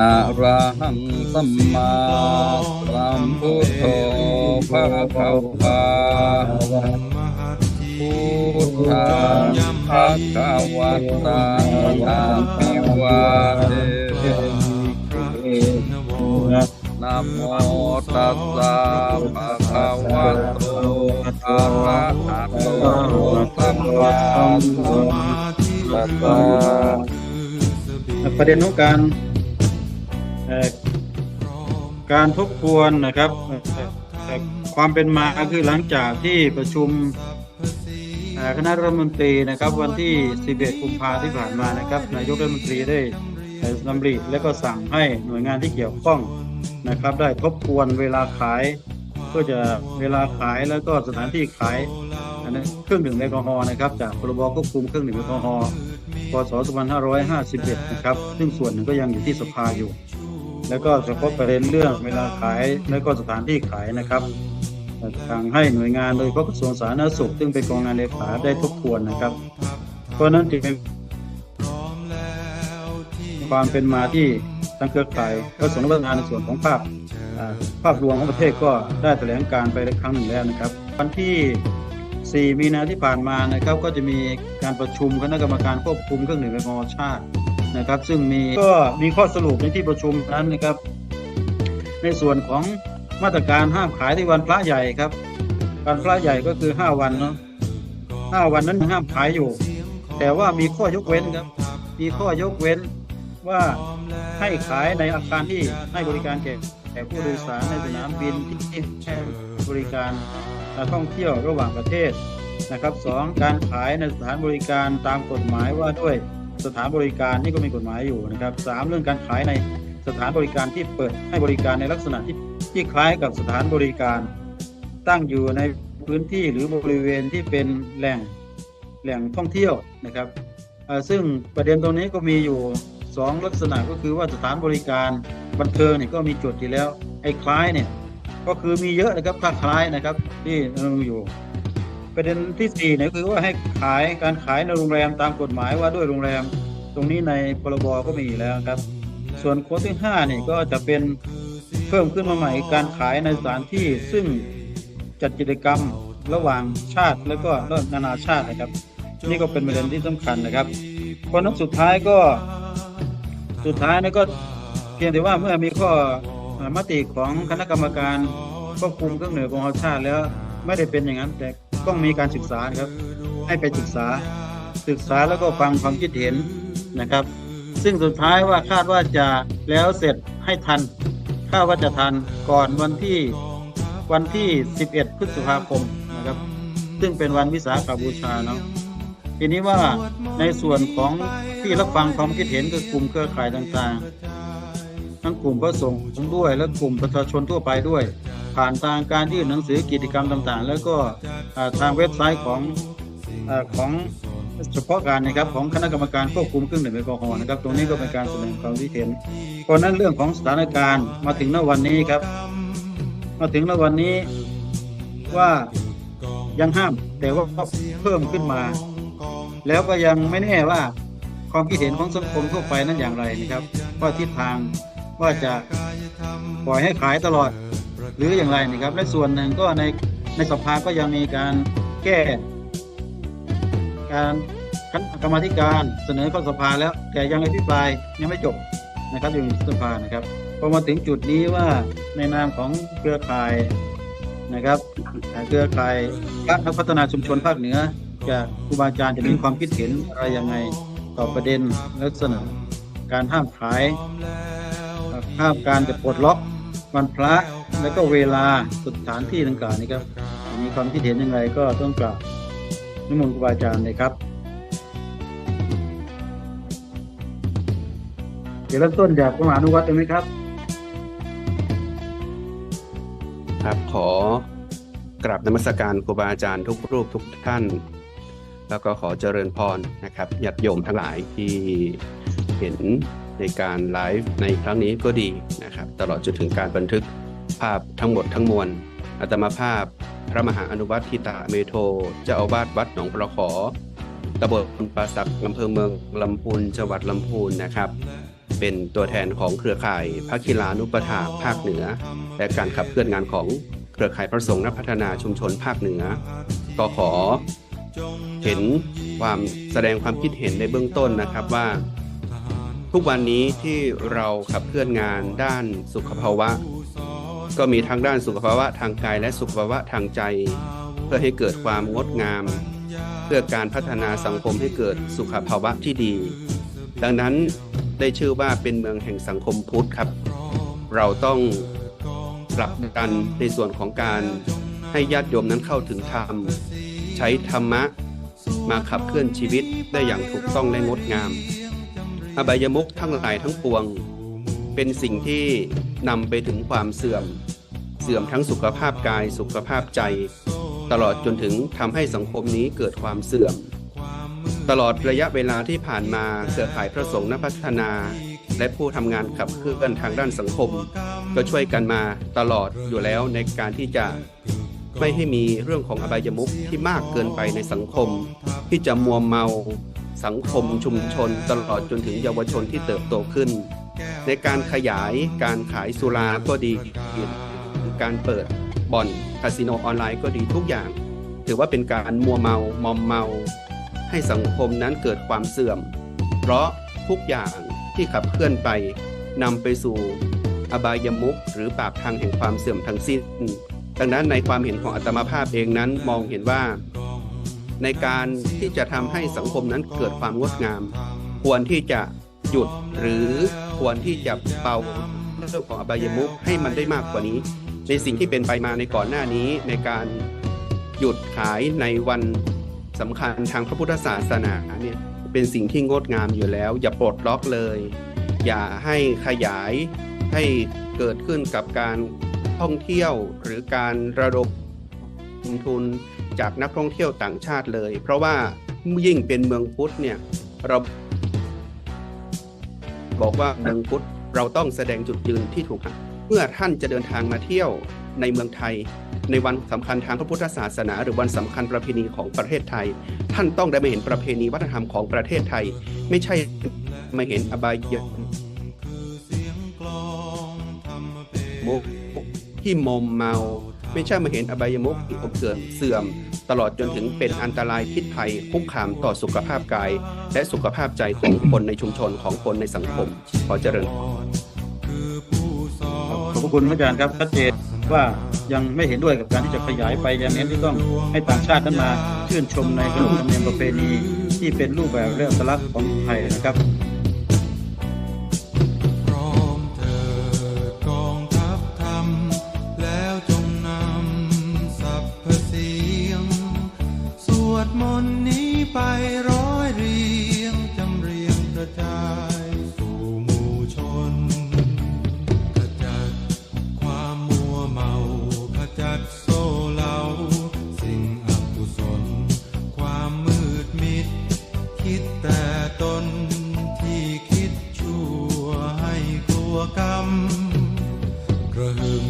อะระหังสัมมาสัมพุทโธภะคะวาพุทธังภะคะวันตังอะภิวาเทนะโมตัสสะภะคะวะโตอะระหะโตสัมมาสัมพุทธัสสะประเด็นของการเอ่อ การทบทวนนะครับความเป็นมาคือหลังจากที่ประชุมคณะรัฐมนตรีนะครับ วันที่ 11 กุมภาที่ผ่านมานะครับ นายกรัฐมนตรีได้เอ่อนำริและก็สั่งให้หน่วยงานที่เกี่ยวข้องนะครับ ได้ทบทวนเวลาขายเพื่อจะเวลาขายแล้วก็สถานที่ขายเครื่องดื่มแอลกอฮอล์นะครับ จากพรบควบคุมเครื่องดื่มแอลกอฮอล์พศ 2551 นะครับ ซึ่งส่วนหนึ่งก็ยังอยู่ที่สภาอยู่ แล้วก็เฉพาะประเด็นเรื่องเวลาขาย และก็สถานที่ขายนะครับสั่งให้หน่วยงานโดยเฉพาะกระทรวงสาธารณสุข ซึ่งเป็นกองงานเลขาได้ทบทวนนะครับ เพราะนั้นจึงเป็นความเป็นมาที่ทางเครือข่ายและส่วนราชการในส่วนของภาพภาพรวมของประเทศก็ได้แถลงการไปครั้งหนึ่งแล้วนะครับ วันที่ 4 มีนาที่ผ่านมานะครับ ก็จะมีการประชุมคณะกรรมการควบคุมเครื่องดื่มแอลกอฮอล์ชาติ นะครับ ซึ่งมีก็มีข้อสรุปในที่ประชุมนั้นนะครับ ในส่วนของมาตรการห้ามขายในวันพระใหญ่ครับวันพระใหญ่ก็คือ 5 วันเนาะ5วันนั้นห้ามขายอยู่ แต่ว่ามีข้อยกเว้นครับ มีข้อยกเว้นว่าให้ขายในอาคารที่ให้บริการแก่แก่ผู้โดยสารในสนามบินที่ให้บริการท่องเที่ยวระหว่างประเทศนะครับสองการขายในสถานบริการตามกฎหมายว่าด้วย สถานบริการนี่ก็มีกฎหมายอยู่นะครับสามเรื่องการขายในสถานบริการที่เปิดให้บริการในลักษณะที่ที่คล้ายกับสถานบริการ ตั้งอยู่ในพื้นที่หรือบริเวณที่เป็นแหล่งแหล่งท่องเที่ยวนะครับซึ่งประเด็นตรงนี้ก็มีอยู่สองลักษณะก็คือว่าสถานบริการบันเทิงเนี่ยก็มีจุดอยู่แล้วไอ้คล้ายเนี่ยก็คือมีเยอะนะครับถ้าคล้ายนะครับที่เราอยู่ ประเด็นที่สี่เนี่ยคือว่าให้ขายการขายในโรงแรมตามกฎหมายว่าด้วยโรงแรมตรงนี้ในพรบก็มีแล้วครับ ส่วนโค้ดที่ห้าเนี่ยก็จะเป็นเพิ่มขึ้นมาใหม่การขายในสถานที่ซึ่งจัดกิจกรรมระหว่างชาติแล้วก็นานาชาตินะครับ นี่ก็เป็นประเด็นที่สำคัญนะครับเพราะนั้นสุดท้ายก็สุดท้ายนี่ก็เพียงแต่ว่าเมื่อมีข้อมติของคณะกรรมการควบคุมเครื่องดื่มแอลกอฮอล์ชาติแล้วไม่ได้เป็นอย่างนั้นแต่ ต้องมีการศึกษานะครับ ให้ไปศึกษาศึกษาแล้วก็ฟังความคิดเห็นนะครับ ซึ่งสุดท้ายว่าคาดว่าจะแล้วเสร็จให้ทันคาดว่าจะทันก่อนวันที่วันที่ 11 พฤษภาคมนะครับ ซึ่งเป็นวันวิสาขบูชาเนาะทีนี้ว่าในส่วนของที่รับฟังความคิดเห็นคือกลุ่มเครือข่ายต่างๆ ทั้งกลุ่มพระสงฆ์ด้วยและกลุ่มประชาชนทั่วไปด้วย ผ่านทางการยื่นหนังสือกิจกรรมต่างๆ แล้วก็ทางเว็บไซต์ของอของเฉพาะการนะครับของคณะกรรมการควบคุมเครื่องดื่มแอลกอฮอล์นะครับ ตรงนี้ก็เป็นการแสดงความคิดเห็นเพราะฉะนั้นเรื่องของสถานการณ์มาถึงณวันนี้ครับ มาถึงณวันนี้ว่ายังห้ามแต่ว่าเพิ่มขึ้นมา แล้วก็ยังไม่แน่ว่าความคิดเห็นของสังคมทั่วไปนั้นอย่างไรนะครับว่าทิศทางว่าจะปล่อยให้ขายตลอด หรืออย่างไรนะครับ และส่วนหนึ่งก็ในในสภาก็ยังมีการแก้ การคณะกรรมธิการเสนอเข้าสภาแล้ว แต่ยังอภิปรายยังไม่จบนะครับอยู่ในสภานะครับพอมาถึงจุดนี้ว่าในนามของเครือข่ายนะครับอ่เครือข่ายพระนักพัฒนาชุมชนภาคเหนือจะครูบาอาจารย์จะมีความคิดเห็นอะไรยังไงต่อประเด็นลักษณะการห้ามขายห้ามการจะปลดล็อกวันพระ และก็เวลาสถานที่ต่างๆนี้ครับ มีความคิดเห็นอย่างไรก็ต้องกราบนิมนต์ครูบาอาจารย์เลยครับเดี๋ยวเริ่มต้นจากพระมหานุวัตรไหมครับ ครับขอกราบนมัสการครูบาอาจารย์ทุกรูปทุกท่าน แล้วก็ขอเจริญพรนะครับญาติโยมทั้งหลายที่เห็นในการไลฟ์ในครั้งนี้ก็ดีนะครับ ตลอดจนถึงการบันทึก ภาพทั้งหมดทั้งมวลอาตมาภาพ พระมหาอนุวัตทิตาเมโทเจ้าอาวาสวัดหนองประขอตำบลปราสักอำเภอเมืองลำพูนจังหวัดลำพูนนะครับ เป็นตัวแทนของเครือข่ายพระคิลานุปถาภาคเหนือ และการขับเคลื่อนงานของเครือข่ายพระสงฆ์นักพัฒนาชุมชนภาคเหนือ ก็ขอเห็นความแสดงความคิดเห็นในเบื้องต้นนะครับว่า ทุกวันนี้ที่เราขับเคลื่อนงานด้านสุขภาวะ ก็มีทั้งด้านสุขภาวะทางกายและสุขภาวะทางใจ เพื่อให้เกิดความงดงาม เพื่อการพัฒนาสังคมให้เกิดสุขภาวะที่ดี ดังนั้นได้ชื่อว่าเป็นเมืองแห่งสังคมพุทธครับ เราต้องปรับกันในส่วนของการให้ญาติโยมนั้นเข้าถึงธรรม ใช้ธรรมะมาขับเคลื่อนชีวิตได้อย่างถูกต้องและงดงาม อบายมุขทั้งหลายทั้งปวง เป็นสิ่งที่นำไปถึงความเสื่อม เสื่อมทั้งสุขภาพกายสุขภาพใจ ตลอดจนถึงทำให้สังคมนี้เกิดความเสื่อม ตลอดระยะเวลาที่ผ่านมาเครือข่ายพระสงฆ์นักพัฒนา และผู้ทำงานขับเคลื่อนทางด้านสังคม ก็ช่วยกันมาตลอดอยู่แล้วในการที่จะไม่ให้มีเรื่องของอบายมุขที่มากเกินไปในสังคม ที่จะมัวเมาสังคมชุมชน ตลอดจนถึงเยาวชนที่เติบโตขึ้น ในการขยายการขายสุราก็ดี การเปิดบ่อนคาสิโนออนไลน์ก็ดีทุกอย่าง ถือว่าเป็นการมัวเมามอมเมา ให้สังคมนั้นเกิดความเสื่อม เพราะทุกอย่างที่ขับเคลื่อนไปนำไปสู่อบายมุขหรือบาปทางแห่งความเสื่อมทั้งสิ้น ดังนั้นในความเห็นของอาตมาภาพเองนั้นมองเห็นว่า ในการที่จะทำให้สังคมนั้นเกิดความงดงาม ควรที่จะหยุดหรือ ควรที่จะเบาเรื่องของอบายมุขให้มันได้มากกว่านี้ ในสิ่งที่เป็นไปมาในก่อนหน้านี้ในการหยุดขายในวันสำคัญทางพระพุทธศาสนาเนี่ยเป็นสิ่งที่งดงามอยู่แล้ว อย่าปลดล็อกเลย อย่าให้ขยายให้เกิดขึ้นกับการท่องเที่ยวหรือการระดมทุนจากนักท่องเที่ยวต่างชาติเลย เพราะว่ายิ่งเป็นเมืองพุทธเนี่ยเรา บอกว่าเมืองพุทธเราต้องแสดงจุดยืนที่ถูกทางเมื่อท่านจะเดินทางมาเที่ยวในเมืองไทย ในวันสำคัญทางพระพุทธศาสนา หรือวันสำคัญประเพณีของประเทศไทย ท่านต้องได้มาเห็นประเพณีวัฒนธรรมของประเทศไทย ไม่ใช่มาเห็นอบายมุกที่มอมเมา ไม่ใช่มาเห็นอบายมุกที่อบเสื่อมเสื่อม ตลอดจนถึงเป็นอันตรายพิษภัยคุกคามต่อสุขภาพกาย และสุขภาพใจของคนในชุมชนของคนในสังคม ขอเจริญขอบพระคุณพระอาจารย์ครับชัดเจนว่ายังไม่เห็นด้วยกับการที่จะขยายไปยังเน้นที่ต้องให้ต่างชาตินั้นมาชื่นชมในขนบธรรมเนียมประเพณีที่เป็นรูปแบบและอัตลักของไทยนะครับ กรรมกระหึ่ม